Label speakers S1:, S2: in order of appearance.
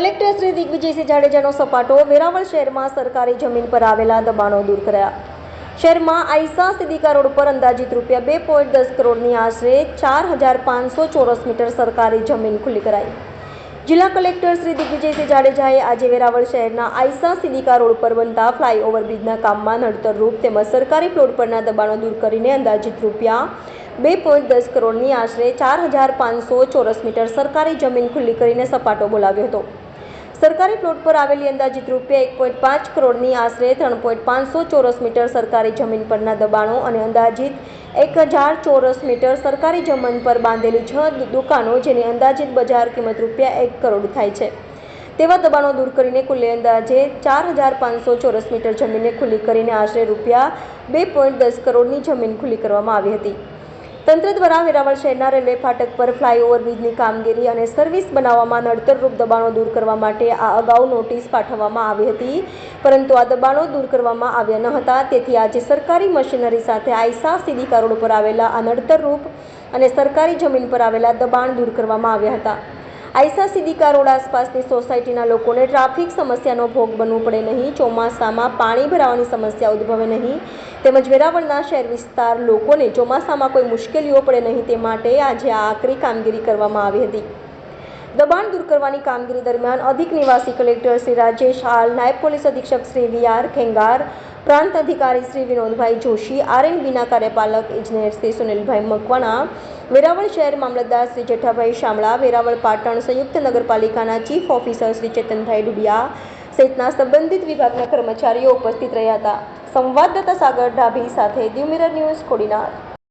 S1: Collector Shri Digvijaysinh જાડેજાનો સપાટો વેરાવળ શહેરમાં સરકારી જમીન પર આવેલા દબાણો દૂર કર્યા. શહેરમાં આઈસા સિદ્દીકા રોડ પર અંદાજિત રૂપિયા બે પોઈન્ટ દસ કરોડની આશરે ચાર હજાર પાંચસો ચોરસ મીટર સરકારી જમીન ખુલ્લી કરાઈ. જિલ્લા કલેક્ટર શ્રી દિગ્વિજયસિંહ જાડેજાએ આજે વેરાવળ શહેરના આઈસા સિદ્દીકા રોડ પર બનતા ફ્લાયઓવર બ્રિજના કામમાં નડતરરૂપ તેમજ સરકારી પ્લોટ પરના દબાણો દૂર કરીને અંદાજિત રૂપિયા બે પોઈન્ટ દસ કરોડની આશરે ચાર હજાર પાંચસો ચોરસ મીટર સરકારી જમીન ખુલ્લી કરીને સપાટો બોલાવ્યો હતો. સરકારી પ્લોટ પર આવેલી અંદાજિત રૂપિયા એક પોઈન્ટ પાંચ કરોડની આશરે ત્રણ પોઈન્ટ પાંચસો ચોરસ મીટર સરકારી જમીન પરના દબાણો અને અંદાજિત એક હજાર ચોરસ મીટર સરકારી જમીન પર બાંધેલી છ દુકાનો જેની અંદાજિત બજાર કિંમત રૂપિયા એક કરોડ થાય છે. તેવા દબાણો દૂર કરીને કુલ્લે અંદાજે ચાર હજાર પાંચસો ચોરસ મીટર જમીનને ખુલ્લી કરીને આશરે રૂપિયા બે પોઈન્ટ દસ કરોડની જમીન ખુલ્લી કરવામાં આવી હતી. તંત્ર દ્વારા વેરાવળ શહેરના રેલવે ફાટક પર ફ્લાયઓવર બ્રિજની કામગીરી અને સર્વિસ બનાવવામાં નડતરરૂપ દબાણો દૂર કરવા માટે આ અગાઉ નોટિસ પાઠવવામાં આવી હતી. પરંતુ આ દબાણો દૂર કરવામાં આવ્યા ન હતા. તેથી આજે સરકારી મશીનરી સાથે આઈસા સીધી રોડ પર આવેલા આ નડતરરૂપ અને સરકારી જમીન પર આવેલા દબાણ દૂર કરવામાં આવ્યા હતા. આઈસા સિદ્દીકા રોડ આસપાસની સોસાયટીના લોકોને ટ્રાફિક સમસ્યાનો ભોગ બનવું પડે નહીં, ચોમાસામાં પાણી ભરાવાની સમસ્યા ઉદ્ભવે નહીં, તેમજ વેરાવળના શહેર વિસ્તાર લોકોને ચોમાસામાં કોઈ મુશ્કેલીઓ પડે નહીં તે માટે આજે આ આકરી કામગીરી કરવામાં આવી હતી. દબાણ દૂર કરવાની કામગીરી દરમિયાન અધિક નિવાસી કલેક્ટર શ્રી રાજેશ હાલ નાયબ પોલીસ અધિક્ષક શ્રી વી આર ખેંગાર, પ્રાંત અધિકારી શ્રી વિનોદભાઈ જોશી આરએનબીના કાર્યપાલક ઇજનેર શ્રી સુનિલભાઈ મકવાણા, વેરાવળ શહેર મામલતદાર શ્રી જેઠાભાઈ શામળા, વેરાવળ પાટણ સંયુક્ત નગરપાલિકાના ચીફ ઓફિસર શ્રી ચેતનભાઈ ડુબિયા સહિતના સંબંધિત વિભાગના કર્મચારીઓ ઉપસ્થિત રહ્યા હતા. સંવાદદાતા સાગર ડાભી સાથે દ્યુમિરર ન્યૂઝ કોડીનાર.